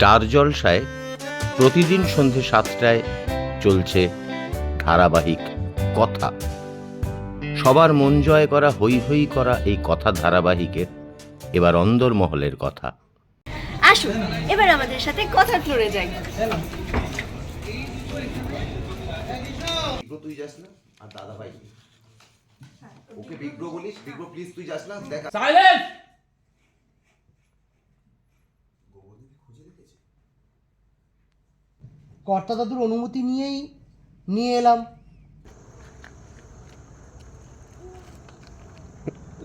Star জলসায় প্রতিদিন সন্ধে সাতটায় চলছে ধারাবাহিক কথা। সবার মন জয় করা হই হই করা এই কথা ধারাবাহিকের এবার অন্দরমহলের কথা। আসুন এবার আমাদের সাথে কথা ফ্লোরে যাই। তুই যাস না? আর দাদা ভাই ওকে বলিস? প্লিজ তুই যাস না? দেখ। সাইলেন্স কর্তা দাদুর অনুমতি নিয়েই নিয়ে এলাম।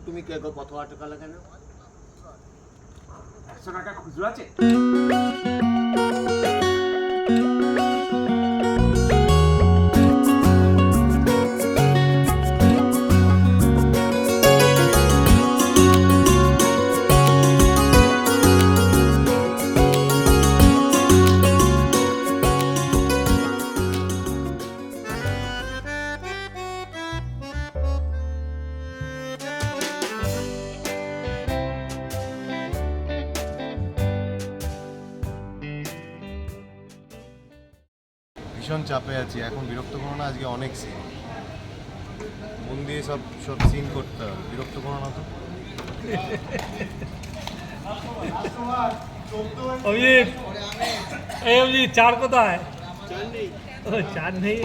তুমি কে কত আটকালে কেন একশো টাকা খুচরো আছে? ভীষণ চাপে আছি এখন বিরক্ত করো না আজকে অনেক সিন মন দিয়ে সব সব সিন করতে হবে বিরক্ত করো না তো। অভিজিৎ এই অভিজিৎ চার কোথায়? ও চার নেই।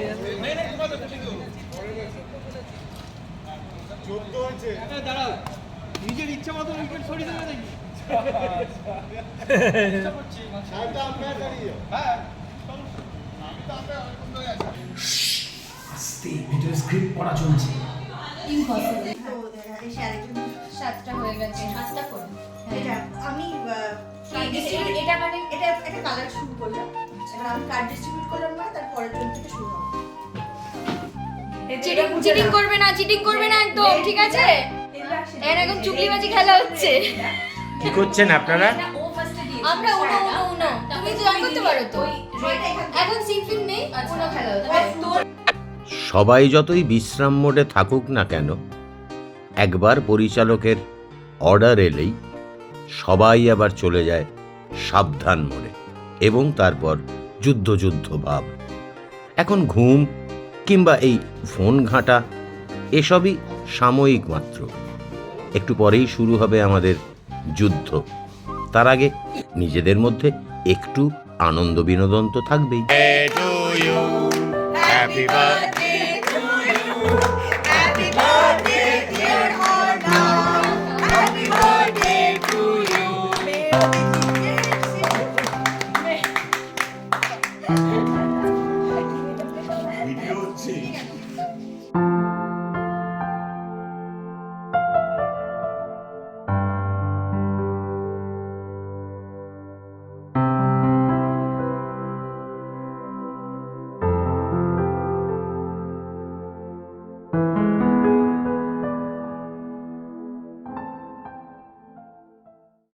সাতটা হয়ে গেছে। সাতটা করে এটা আমি এটা মানে? এটা একটা কালার শুরু করলাম। এবার আমি কার্ড ডিস্ট্রিবিউট করলাম না তার পরের জন থেকে শুরু হবে। চিটিং চিটিং করবে না চিটিং করবে না একদম ঠিক আছে? এর এখন চুগলিবাজি খেলা হচ্ছে। কি করছেন আপনারা? আমরা উনো উনো উনো। তুমি জয়েন করতে পারো তো। এখন নেই খেলা সবাই যতই বিশ্রাম মোডে থাকুক না কেন একবার পরিচালকের অর্ডার এলেই সবাই আবার চলে যায় সাবধান মোড়ে এবং তারপর যুদ্ধ যুদ্ধ ভাব। এখন ঘুম কিংবা এই ফোন ঘাঁটা এসবই সাময়িক মাত্র। একটু পরেই শুরু হবে আমাদের যুদ্ধ। তার আগে নিজেদের মধ্যে একটু আনন্দ বিনোদন তো থাকবেই।